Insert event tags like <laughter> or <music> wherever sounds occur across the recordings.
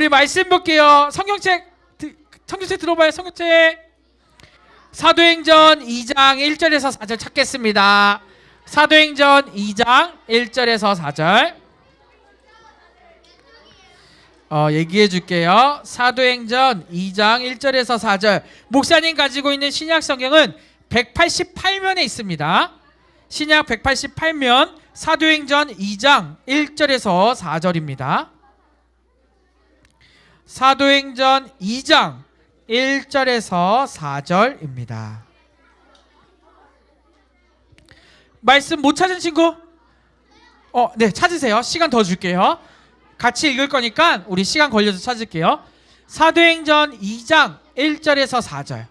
우리 말씀 볼게요. 성경책 드- 성경책 들어봐요. 성경책 사도행전 2장 1절에서 4절 찾겠습니다. 사도행전 2장 1절에서 4절 어, 얘기해 줄게요. 사도행전 2장 1절에서 4절. 목사님 가지고 있는 신약 성경은 188면에 있습니다. 신약 188면 사도행전 2장 1절에서 4절입니다. 사도행전 2장 1절에서 4절입니다. 말씀 못 찾은 친구? 어, 네, 찾으세요. 시간 더 줄게요. 같이 읽을 거니까 우리 시간 걸려서 찾을게요. 사도행전 2장 1절에서 4절.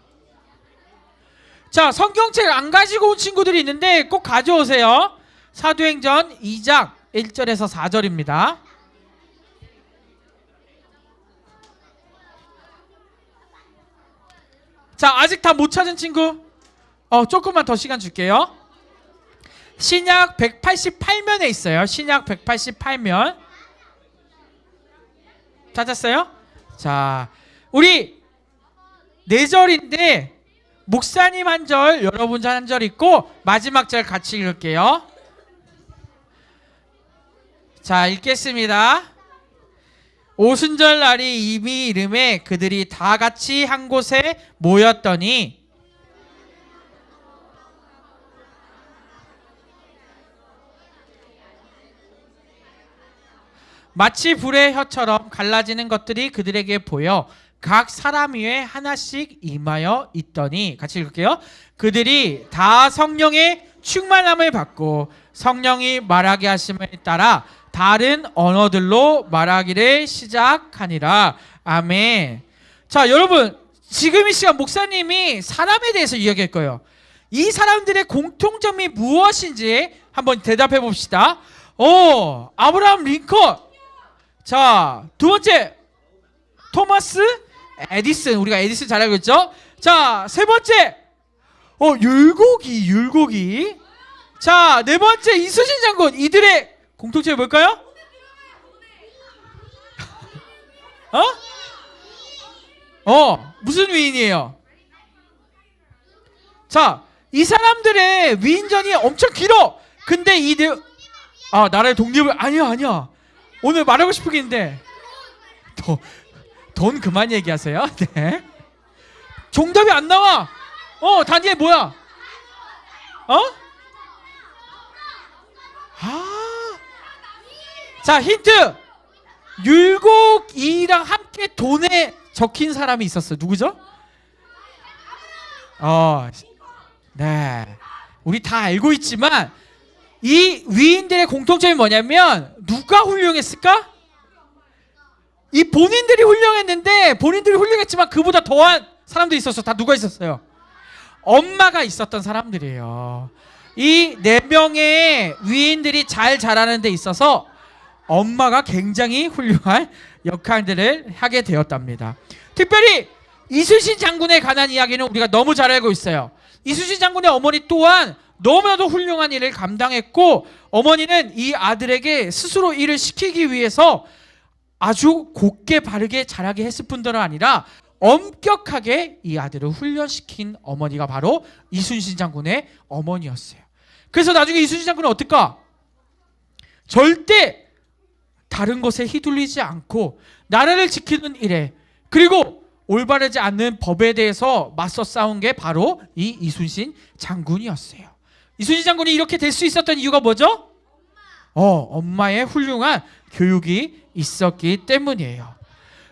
자, 성경책 안 가지고 온 친구들이 있는데 꼭 가져오세요. 사도행전 2장 1절에서 4절입니다. 자, 아직 다 못 찾은 친구? 어, 조금만 더 시간 줄게요. 신약 188면에 있어요. 신약 188면. 찾았어요? 자, 우리 네 절인데 목사님 한 절, 여러분 한 절 있고 마지막 절 같이 읽을게요. 자, 읽겠습니다. 오순절 날이 이미 이름에 그들이 다 같이 한 곳에 모였더니 마치 불의 혀처럼 갈라지는 것들이 그들에게 보여 각 사람 위에 하나씩 임하여 있더니 같이 읽을게요. 그들이 다 성령의 충만함을 받고 성령이 말하게 하심을 따라 다른 언어들로 말하기를 시작하니라. 아멘. 자, 여러분, 지금 이 시간 목사님이 사람에 대해서 이야기할 거예요. 이 사람들의 공통점이 무엇인지 한번 대답해 봅시다. 오, 아브라함 링컨. 자, 두 번째 토마스 에디슨 우리가 에디슨 잘 알고 있죠? 자, 세 번째 어 율곡이 율곡이 자, 네 번째 이수진 장군 이들의 공통점이 뭘까요? 어? 어, 무슨 위인이에요? 자, 이 사람들의 위인전이 엄청 길어. 근데 이들 아, 나라의 독립을 아니야, 아니야. 오늘 말하고 싶은 게 있는데 더, 돈 그만 얘기하세요. <laughs> 네. 정답이 안 나와. 어, 다니엘 뭐야? 어? 자, 힌트. 율곡이랑 함께 돈에 적힌 사람이 있었어요. 누구죠? 어. 네. 우리 다 알고 있지만 이 위인들의 공통점이 뭐냐면 누가 훌륭했을까? 이 본인들이 훌륭했는데 본인들이 훌륭했지만 그보다 더한 사람들이 있었어. 다 누가 있었어요? 엄마가 있었던 사람들이에요. 이 네 명의 위인들이 잘 자라는 데 있어서 엄마가 굉장히 훌륭한 역할들을 하게 되었답니다. 특별히 이순신 장군에 관한 이야기는 우리가 너무 잘 알고 있어요. 이순신 장군의 어머니 또한 너무나도 훌륭한 일을 감당했고 어머니는 이 아들에게 스스로 일을 시키기 위해서 아주 곱게 바르게 자라게 했을 뿐더러 아니라 엄격하게 이 아들을 훈련시킨 어머니가 바로 이순신 장군의 어머니였어요. 그래서 나중에 이순신 장군은 어떨까? 절대 다른 것에 휘둘리지 않고 나라를 지키는 일에 그리고 올바르지 않는 법에 대해서 맞서 싸운 게 바로 이 이순신 장군이었어요. 이순신 장군이 이렇게 될 수 있었던 이유가 뭐죠? 어, 엄마의 훌륭한 교육이 있었기 때문이에요.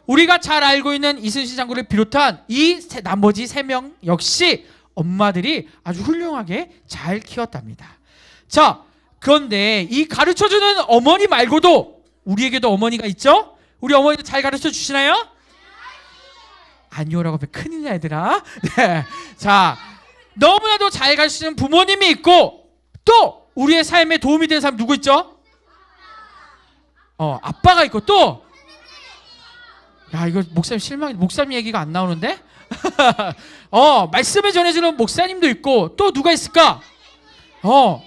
우리가 잘 알고 있는 이순신 장군을 비롯한 이 세- 나머지 세 명 역시 엄마들이 아주 훌륭하게 잘 키웠답니다. 자, 그런데 이 가르쳐주는 어머니 말고도 우리에게도 어머니가 있죠? 우리 어머니도 잘 가르쳐 주시나요? 아니오라고 하면 큰일 나 얘들아. 네. 자, 너무나도 잘 가르치는 부모님이 있고 또 우리의 삶에 도움이 되는 사람 누구 있죠? 어, 아빠가 있고 또 야, 이거 목사님 실망 목사님 얘기가 안 나오는데? <laughs> 어, 말씀을 전해 주는 목사님도 있고 또 누가 있을까? 어,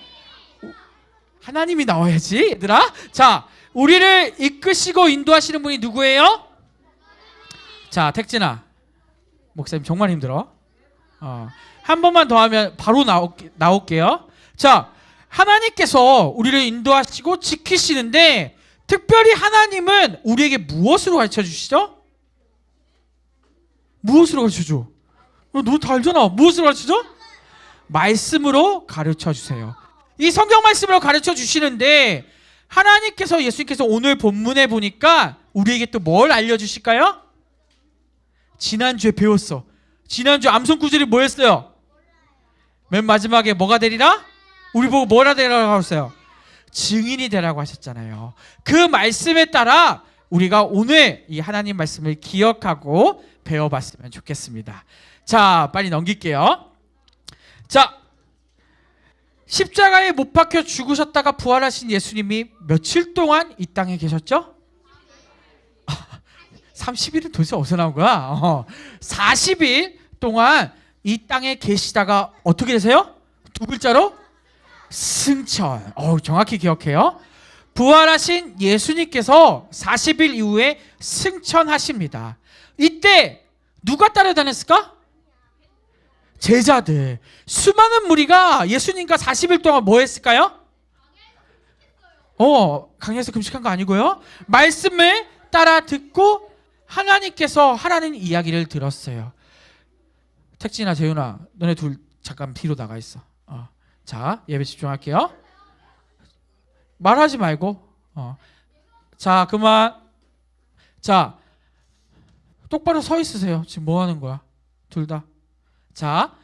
하나님이 나와야지, 얘들아. 자, 우리를 이끄시고 인도하시는 분이 누구예요? 자, 택진아. 목사님 정말 힘들어. 어. 한 번만 더 하면 바로 나올, 나올게요. 자, 하나님께서 우리를 인도하시고 지키시는데 특별히 하나님은 우리에게 무엇으로 가르쳐 주시죠? 무엇으로 가르쳐 줘? 어, 너다 알잖아. 무엇으로 가르쳐 줘? 말씀으로 가르쳐 주세요. 이 성경 말씀으로 가르쳐 주시는데 하나님께서 예수님께서 오늘 본문에 보니까 우리에게 또 뭘 알려 주실까요? 지난주에 배웠어. 지난주 암송 구절이 뭐였어요? 맨 마지막에 뭐가 되리라? 우리 보고 뭐라 되라고 하셨어요? 증인이 되라고 하셨잖아요. 그 말씀에 따라 우리가 오늘 이 하나님 말씀을 기억하고 배워봤으면 좋겠습니다. 자, 빨리 넘길게요. 자, 십자가에 못 박혀 죽으셨다가 부활하신 예수님이 며칠 동안 이 땅에 계셨죠? <laughs> 30일은 도대체 어디서 나온 거야? 어, 40일 동안 이 땅에 계시다가 어떻게 되세요? 두 글자로 승천. 어, 정확히 기억해요. 부활하신 예수님께서 40일 이후에 승천하십니다. 이때 누가 따라다녔을까? 제자들. 수많은 무리가 예수님과 40일 동안 뭐 했을까요? 어, 강에서 금식한 거 아니고요. 말씀을 따라 듣고 하나님께서 하라는 이야기를 들었어요. 택진아, 재윤아, 너네 둘 잠깐 뒤로 나가 있어. 어. 자, 예배 집중할게요. 말하지 말고. 어. 자, 그만. 자, 똑바로 서 있으세요. 지금 뭐 하는 거야? 둘 다. 자,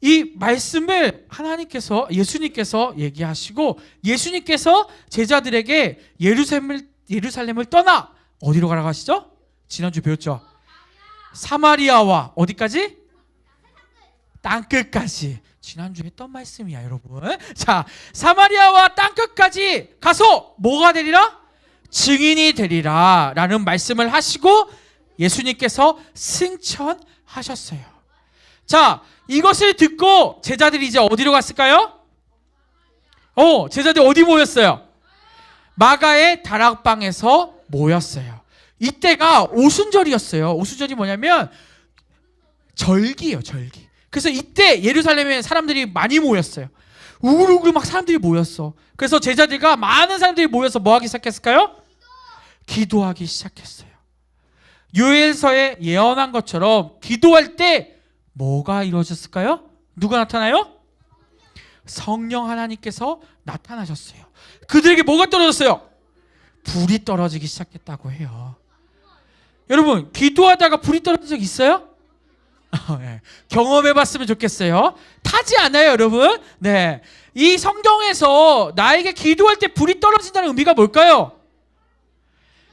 이 말씀을 하나님께서 예수님께서 얘기하시고 예수님께서 제자들에게 예루살렘을 예루살렘을 떠나 어디로 가라고 하시죠? 지난주 배웠죠. 사마리아와 어디까지? 땅끝까지. 지난주 했던 말씀이야, 여러분. 자, 사마리아와 땅끝까지 가서 뭐가 되리라? 증인이 되리라. 라는 말씀을 하시고 예수님께서 승천하셨어요. 자, 이것을 듣고 제자들이 이제 어디로 갔을까요? 어, 제자들 어디 모였어요? 마가의 다락방에서 모였어요. 이때가 오순절이었어요. 오순절이 뭐냐면 절기예요, 절기. 그래서 이때 예루살렘에 사람들이 많이 모였어요. 우글우글 막 사람들이 모였어. 그래서 제자들과 많은 사람들이 모여서 뭐 하기 시작했을까요? 기도하기 시작했어요. 요엘서에 예언한 것처럼 기도할 때 뭐가 이루어졌을까요? 누가 나타나요? 성령 하나님께서 나타나셨어요. 그들에게 뭐가 떨어졌어요? 불이 떨어지기 시작했다고 해요. 여러분, 기도하다가 불이 떨어진 적 있어요? <laughs> 네. 경험해 봤으면 좋겠어요. 타지 않아요, 여러분? 네. 이 성경에서 나에게 기도할 때 불이 떨어진다는 의미가 뭘까요?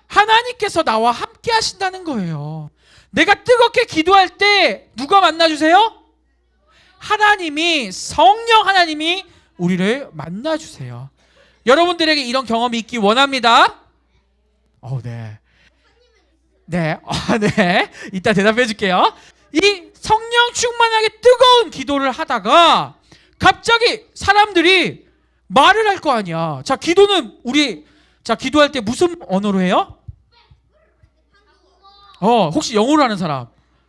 하나님께서 나와 함께 하신다는 거예요. 내가 뜨겁게 기도할 때 누가 만나주세요? 하나님이, 성령 하나님이 우리를 만나주세요. 여러분들에게 이런 경험이 있기 원합니다. 어, 네. 네, 아, 네. 이따 대답해 줄게요. 이 성령 충만하게 뜨거운 기도를 하다가 갑자기 사람들이 말을 할 거 아니야. 자, 기도는 우리 자, 기도할 때 무슨 언어로 해요? 어, 혹시 영어로 하는 사람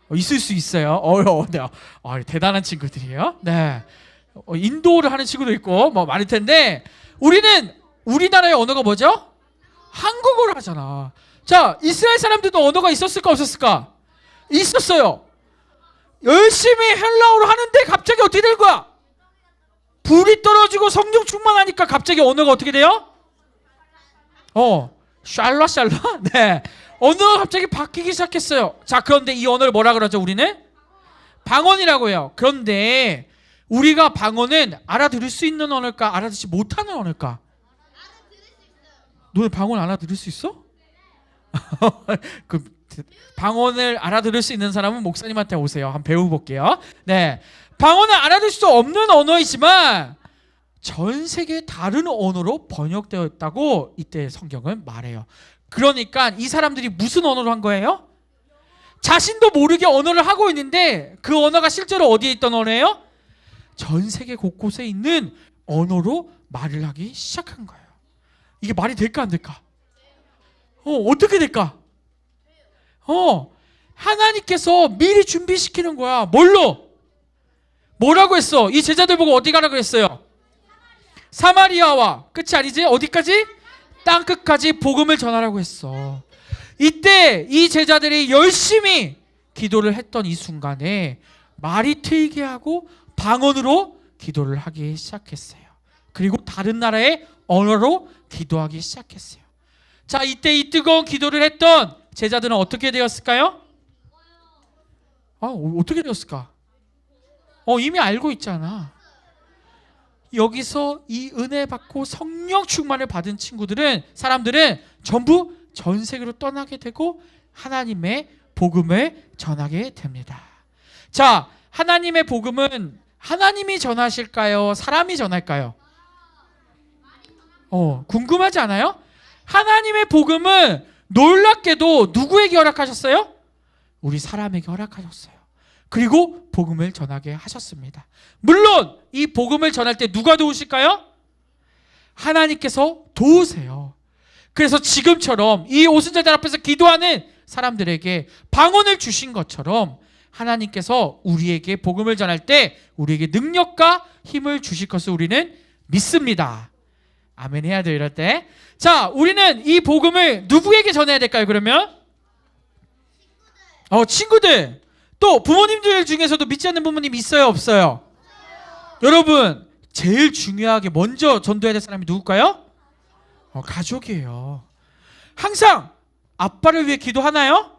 어, 있을 수 있어요. 어, 어, 네. 어, 대단한 친구들이에요. 네. 어, 인도를 하는 친구도 있고 뭐 많을 텐데 우리는 우리나라의 언어가 뭐죠? 한국어를 하잖아. 자, 이스라엘 사람들도 언어가 있었을까 없었을까? 있었어요. 열심히 헬라어로 하는데 갑자기 어떻게 될 거야? 불이 떨어지고 성령 충만하니까 갑자기 언어가 어떻게 돼요? 어, 샬라 샬라. <laughs> 네. 언어가 갑자기 바뀌기 시작했어요. 자, 그런데 이 언어를 뭐라 그러죠, 우리는? 방언이라고 해요. 그런데 우리가 방언은 알아들을 수 있는 언어일까, 알아듣지 못하는 언어일까? 너네 방언 알아들을 수 있어? <laughs> 그 방언을 알아들을 수 있는 사람은 목사님한테 오세요. 한번 배워볼게요. 네, 방언을 알아들을 수 없는 언어이지만 전 세계 다른 언어로 번역되어 있다고 이때 성경은 말해요. 그러니까 이 사람들이 무슨 언어로 한 거예요? 자신도 모르게 언어를 하고 있는데 그 언어가 실제로 어디에 있던 언어예요? 전 세계 곳곳에 있는 언어로 말을 하기 시작한 거예요. 이게 말이 될까 안 될까? 어, 어떻게 될까? 어, 하나님께서 미리 준비시키는 거야. 뭘로? 뭐라고 했어? 이 제자들 보고 어디 가라고 했어요? 사마리아와 끝이 아니지? 어디까지? 땅 끝까지 복음을 전하라고 했어. 이때 이 제자들이 열심히 기도를 했던 이 순간에 말이 트이게 하고 방언으로 기도를 하기 시작했어요. 그리고 다른 나라의 언어로 기도하기 시작했어요. 자, 이때 이 뜨거운 기도를 했던 제자들은 어떻게 되었을까요? 아, 어, 어떻게 되었을까? 어, 이미 알고 있잖아. 여기서 이 은혜 받고 성령 충만을 받은 친구들은 사람들은 전부 전 세계로 떠나게 되고 하나님의 복음을 전하게 됩니다. 자, 하나님의 복음은 하나님이 전하실까요? 사람이 전할까요? 어, 궁금하지 않아요? 하나님의 복음은 놀랍게도 누구에게 허락하셨어요? 우리 사람에게 허락하셨어요. 그리고 복음을 전하게 하셨습니다. 물론 이 복음을 전할 때 누가 도우실까요? 하나님께서 도우세요. 그래서 지금처럼 이 오순절들 앞에서 기도하는 사람들에게 방언을 주신 것처럼 하나님께서 우리에게 복음을 전할 때 우리에게 능력과 힘을 주실 것을 우리는 믿습니다. 아멘 해야 돼요, 이럴 때. 자, 우리는 이 복음을 누구에게 전해야 될까요, 그러면? 어, 친구들. 또 부모님들 중에서도 믿지 않는 부모님 있어요, 없어요? 여러분, 제일 중요하게 먼저 전도해야 될 사람이 누굴까요? 어, 가족이에요. 항상 아빠를 위해 기도하나요?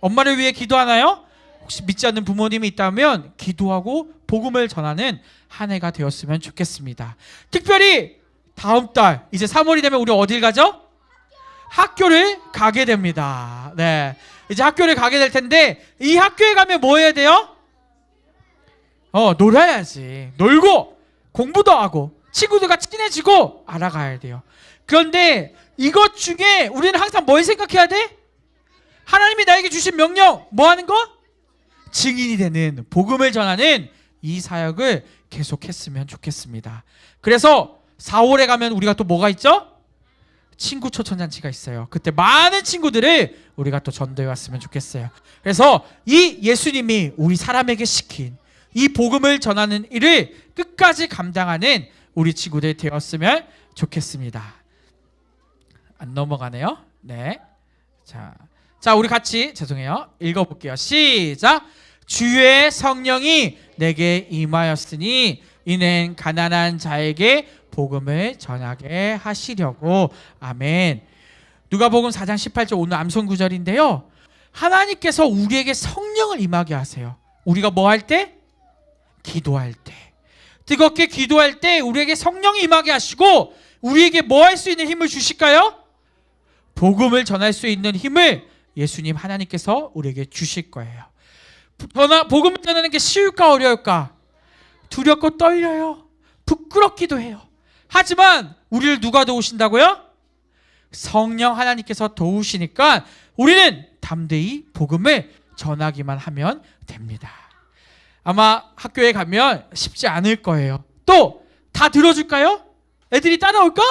엄마를 위해 기도하나요? 혹시 믿지 않는 부모님이 있다면 기도하고 복음을 전하는 한 해가 되었으면 좋겠습니다. 특별히 다음 달 이제 3월이 되면 우리 어딜 가죠? 학교를 가게 됩니다. 네. 이제 학교를 가게 될 텐데 이 학교에 가면 뭐 해야 돼요? 어, 놀아야지. 놀고 공부도 하고 친구들과 친해지고 알아가야 돼요. 그런데 이것 중에 우리는 항상 뭘 생각해야 돼? 하나님이 나에게 주신 명령 뭐 하는 거? 증인이 되는 복음을 전하는 이 사역을 계속했으면 좋겠습니다. 그래서 4월에 가면 우리가 또 뭐가 있죠? 친구 초청 잔치가 있어요. 그때 많은 친구들을 우리가 또 전도해 왔으면 좋겠어요. 그래서 이 예수님이 우리 사람에게 시킨 이 복음을 전하는 일을 끝까지 감당하는 우리 친구들 되었으면 좋겠습니다. 안 넘어가네요. 네. 자, 자 우리 같이 죄송해요. 읽어볼게요. 시작. 주의 성령이 내게 임하였으니 이는 가난한 자에게 복음을 전하게 하시려고 아멘. 누가복음 4장 18절 오늘 암송 구절인데요. 하나님께서 우리에게 성령을 임하게 하세요. 우리가 뭐 할 때? 기도할 때. 뜨겁게 기도할 때 우리에게 성령이 임하게 하시고 우리에게 뭐 할 수 있는 힘을 주실까요? 복음을 전할 수 있는 힘을 예수님 하나님께서 우리에게 주실 거예요. 전하, 복음을 전하는 게 쉬울까 어려울까? 두렵고 떨려요. 부끄럽기도 해요. 하지만 우리를 누가 도우신다고요? 성령 하나님께서 도우시니까 우리는 담대히 복음을 전하기만 하면 됩니다. 아마 학교에 가면 쉽지 않을 거예요. 또 다 들어줄까요? 애들이 따라올까?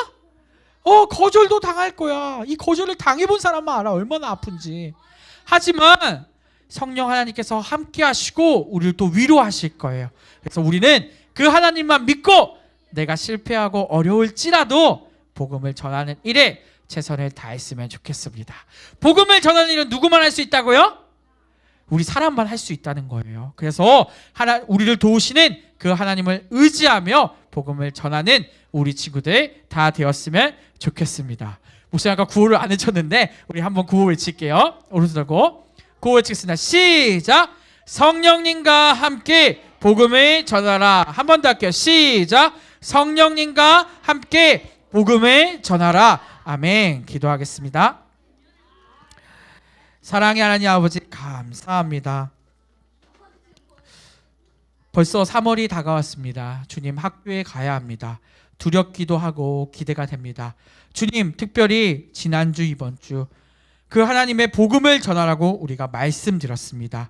어 거절도 당할 거야. 이 거절을 당해본 사람만 알아 얼마나 아픈지. 하지만 성령 하나님께서 함께 하시고 우리를 또 위로하실 거예요. 그래서 우리는 그 하나님만 믿고 내가 실패하고 어려울지라도 복음을 전하는 일에 최선을 다했으면 좋겠습니다. 복음을 전하는 일은 누구만 할 수 있다고요? 우리 사람만 할 수 있다는 거예요. 그래서 하나 우리를 도우시는 그 하나님을 의지하며 복음을 전하는 우리 친구들 다 되었으면 좋겠습니다. 목사님 아까 구호를 안 외쳤는데 우리 한번 구호 외칠게요. 오른손 들고 구호 외치겠습니다. 시작. 성령님과 함께 복음을 전하라. 한 번 더 할게요. 시작. 성령님과 함께 복음을 전하라. 아멘. 기도하겠습니다. 사랑의 하나님 아버지 감사합니다. 벌써 3월이 다가왔습니다. 주님 학교에 가야 합니다. 두렵기도 하고 기대가 됩니다. 주님 특별히 지난주 이번 주 그 하나님의 복음을 전하라고 우리가 말씀드렸습니다.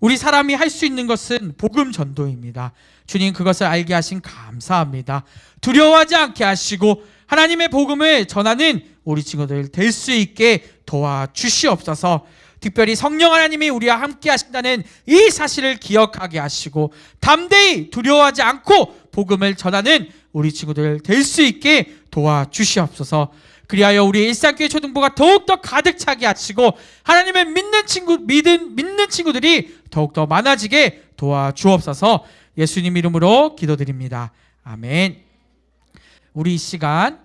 우리 사람이 할 수 있는 것은 복음 전도입니다. 주님 그것을 알게 하신 감사합니다. 두려워하지 않게 하시고 하나님의 복음을 전하는 우리 친구들 될 수 있게 도와주시옵소서. 특별히 성령 하나님이 우리와 함께 하신다는 이 사실을 기억하게 하시고 담대히 두려워하지 않고 복음을 전하는 우리 친구들 될 수 있게 도와주시옵소서. 그리하여 우리 일상교회 초등부가 더욱더 가득 차게 하시고 하나님을 믿는 친구 믿은 믿는 친구들이 더욱더 많아지게 도와주옵소서. 예수님 이름으로 기도드립니다. 아멘. 우리 이 시간